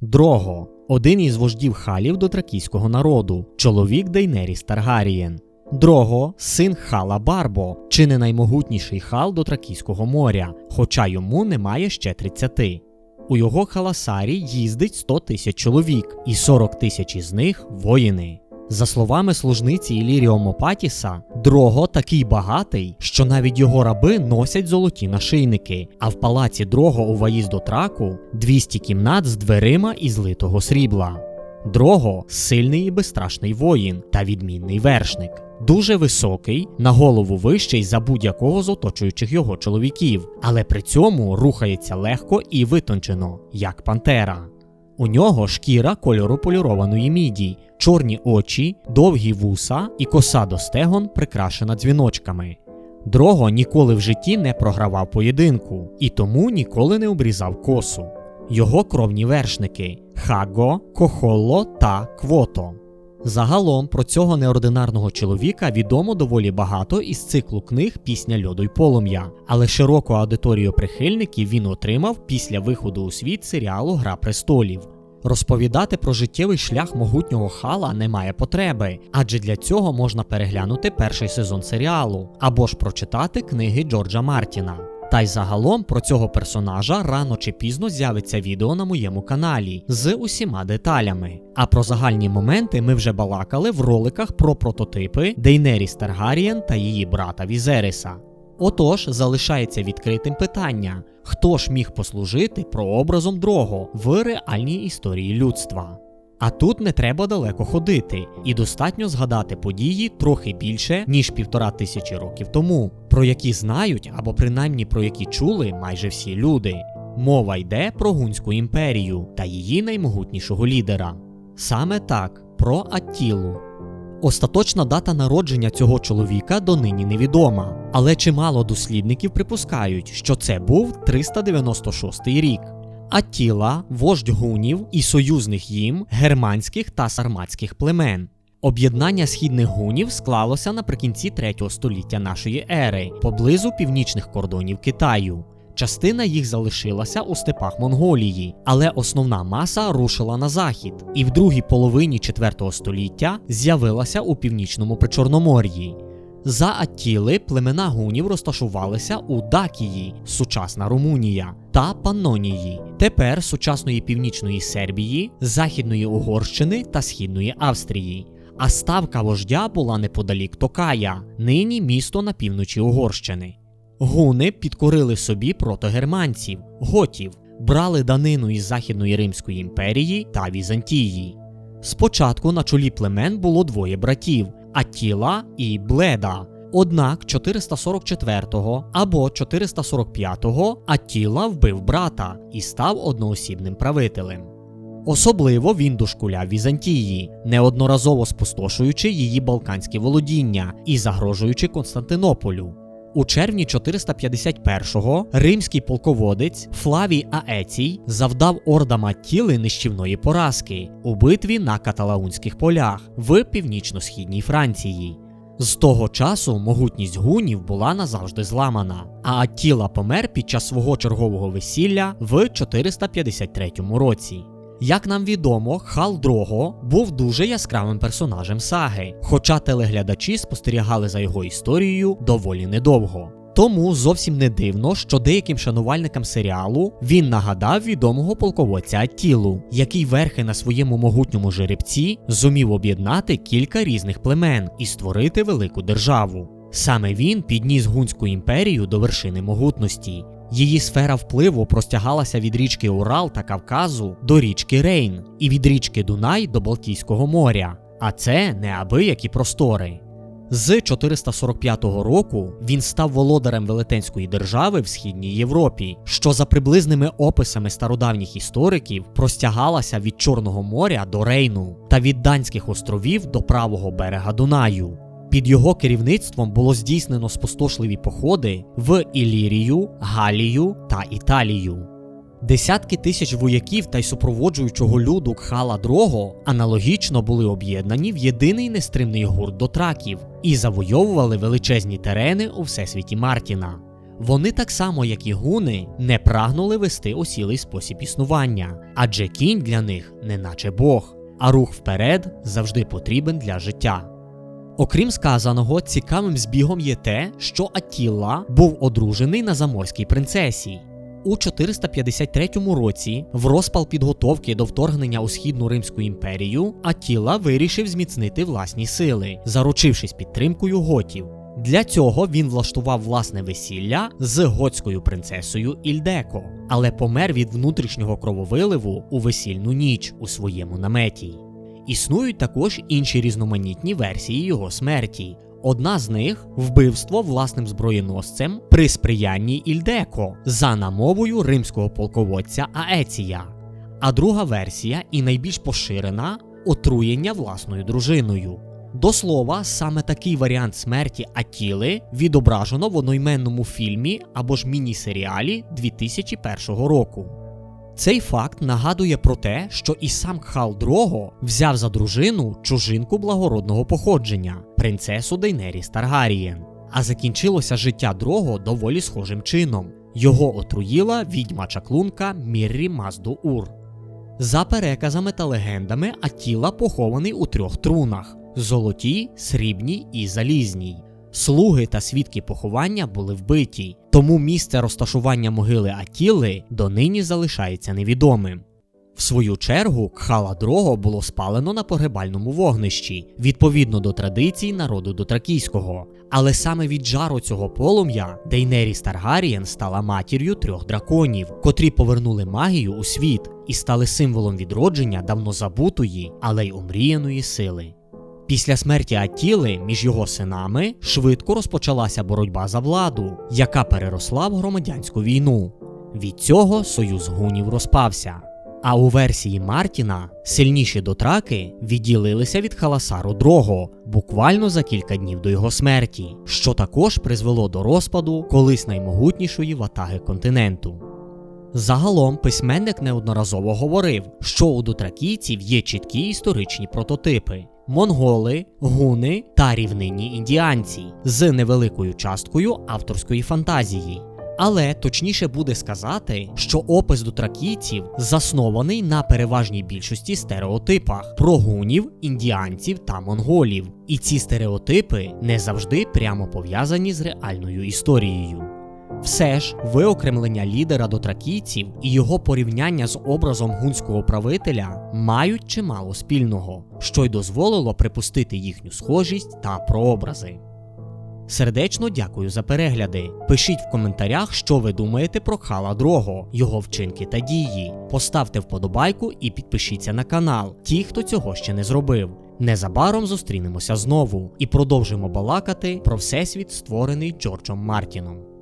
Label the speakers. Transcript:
Speaker 1: Дрого один із вождів халів дотракійського народу, чоловік Дейнеріс Таргарієн. Дрого син Хала Барбо, чи не наймогутніший хал дотракійського моря, хоча йому немає ще 30. У його халасарі їздить 100 тисяч чоловік, і 40 тисяч із них воїни. За словами служниці Іліріо Мопатіса, Дрого такий багатий, що навіть його раби носять золоті нашийники, а в палаці Дрого у ваїзду траку 200 кімнат з дверима із литого срібла. Дрого сильний і безстрашний воїн та відмінний вершник. Дуже високий, на голову вищий за будь-якого з оточуючих його чоловіків, але при цьому рухається легко і витончено, як пантера. У нього шкіра кольору полірованої міді, чорні очі, довгі вуса і коса до стегон прикрашена дзвіночками. Дрого ніколи в житті не програвав поєдинку і тому ніколи не обрізав косу. Його кровні вершники Хаго, Кохолло та Квото. Загалом про цього неординарного чоловіка відомо доволі багато із циклу книг Пісня льоду й полум'я, але широку аудиторію прихильників він отримав після виходу у світ серіалу Гра престолів. Розповідати про життєвий шлях могутнього хала немає потреби, адже для цього можна переглянути перший сезон серіалу або ж прочитати книги Джорджа Мартіна. Та й загалом про цього персонажа рано чи пізно з'явиться відео на моєму каналі з усіма деталями. А про загальні моменти ми вже балакали в роликах про прототипи Дейнеріс Таргарієн та її брата Візериса. Отож, залишається відкритим питання: хто ж міг послужити прообразом Дрого в реальній історії людства? А тут не треба далеко ходити, і достатньо згадати події трохи більше, ніж півтора тисячі років тому, про які знають або принаймні про які чули майже всі люди. Мова йде про Гунську імперію та її наймогутнішого лідера. Саме так, про Аттілу. Остаточна дата народження цього чоловіка донині невідома, але чимало дослідників припускають, що це був 396 рік. Аттіла, вождь гунів і союзних їм германських та сарматських племен. Об'єднання східних гунів склалося наприкінці 3 століття нашої ери, поблизу північних кордонів Китаю. Частина їх залишилася у степах Монголії, але основна маса рушила на захід, і в другій половині 4 століття з'явилася у північному причорномор'ї. За Аттіли племена гунів розташувалися у Дакії, сучасна Румунія, та Паннонії, тепер сучасної північної Сербії, Західної Угорщини та Східної Австрії. А ставка вождя була неподалік Токая, нині місто на півночі Угорщини. Гуни підкорили собі протогерманців, готів, брали данину із Західної Римської імперії та Візантії. Спочатку на чолі племен було двоє братів Аттіла і Бледа. Однак 444-го або 445-го Аттіла вбив брата і став одноосібним правителем. Особливо він дошкуляв Візантії, неодноразово спустошуючи її балканські володіння і загрожуючи Константинополю. У червні 451-го римський полководець Флавій Аецій завдав ордам Аттіли нищівної поразки у битві на каталаунських полях в північно-східній Франції. З того часу могутність гунів була назавжди зламана, а Аттіла помер під час свого чергового весілля в 453 році. Як нам відомо, Хал Дрого був дуже яскравим персонажем саги, хоча телеглядачі спостерігали за його історією доволі недовго. Тому зовсім не дивно, що деяким шанувальникам серіалу він нагадав відомого полководця Аттілу, який верхи на своєму могутньому жеребці зумів об'єднати кілька різних племен і створити велику державу. Саме він підніс Гунську імперію до вершини могутності. Її сфера впливу простягалася від річки Урал та Кавказу до річки Рейн і від річки Дунай до Балтійського моря. А це неабиякі простори. З 445 року він став володарем Велетенської держави в Східній Європі, що за приблизними описами стародавніх істориків простягалася від Чорного моря до Рейну та від Данських островів до правого берега Дунаю. Під його керівництвом було здійснено спустошливі походи в Ілірію, Галію та Італію. Десятки тисяч вояків та й супроводжуючого люду Кхала Дрого аналогічно були об'єднані в єдиний нестримний гурт дотраків і завойовували величезні терени у всесвіті Мартіна. Вони так само, як і гуни, не прагнули вести осілий спосіб існування, адже кінь для них неначе Бог, а рух вперед завжди потрібен для життя. Окрім сказаного, цікавим збігом є те, що Атілла був одружений на заморській принцесі. У 453 році, в розпал підготовки до вторгнення у східну Римську імперію, Атіла вирішив зміцнити власні сили, заручившись підтримкою готів. Для цього він влаштував власне весілля з готською принцесою Ільдеко, але помер від внутрішнього крововиливу у весільну ніч у своєму наметі. Існують також інші різноманітні версії його смерті. Одна з них вбивство власним зброєносцем при сприянні Ільдеко за намовою римського полководця Аеція. А друга версія, і найбільш поширена отруєння власною дружиною. До слова, саме такий варіант смерті Атіли відображено в одноіменному фільмі або ж міні-серіалі 2001 року. Цей факт нагадує про те, що і сам Кхал Дрого взяв за дружину чужинку благородного походження, принцесу Дейнеріс Таргарієн. А закінчилося життя Дрого доволі схожим чином. Його отруїла відьма чаклунка Міррі Мазду Ур. За переказами та легендами, Атіла похований у трьох трунах: золотій, срібній і залізній. Слуги та свідки поховання були вбиті, тому місце розташування могили Атіли донині залишається невідомим. В свою чергу, Кхала Дрого було спалено на погребальному вогнищі, відповідно до традицій народу дотракійського. Але саме від жару цього полум'я Дейнеріс Таргарієн стала матір'ю трьох драконів, котрі повернули магію у світ і стали символом відродження давно забутої, але й омріяної сили. Після смерті Атіли між його синами швидко розпочалася боротьба за владу, яка переросла в громадянську війну. Від цього союз гунів розпався. А у версії Мартіна сильніші дотраки відділилися від Халасару Дрого буквально за кілька днів до його смерті, що також призвело до розпаду колись наймогутнішої ватаги континенту. Загалом письменник неодноразово говорив, що у дотракійців є чіткі історичні прототипи: монголи, гуни та рівнинні індіанці з невеликою часткою авторської фантазії. Але точніше буде сказати, що опис дотракійців заснований на переважній більшості стереотипах про гунів, індіанців та монголів. І ці стереотипи не завжди прямо пов'язані з реальною історією. Все ж, виокремлення лідера дотракійців і його порівняння з образом гунського правителя мають чимало спільного, що й дозволило припустити їхню схожість та прообрази. Сердечно дякую за перегляди. Пишіть в коментарях, що ви думаєте про Хала Дрого, його вчинки та дії. Поставте вподобайку і підпишіться на канал, ті, хто цього ще не зробив. Незабаром зустрінемося знову і продовжимо балакати про всесвіт, створений Джорджем Мартіном.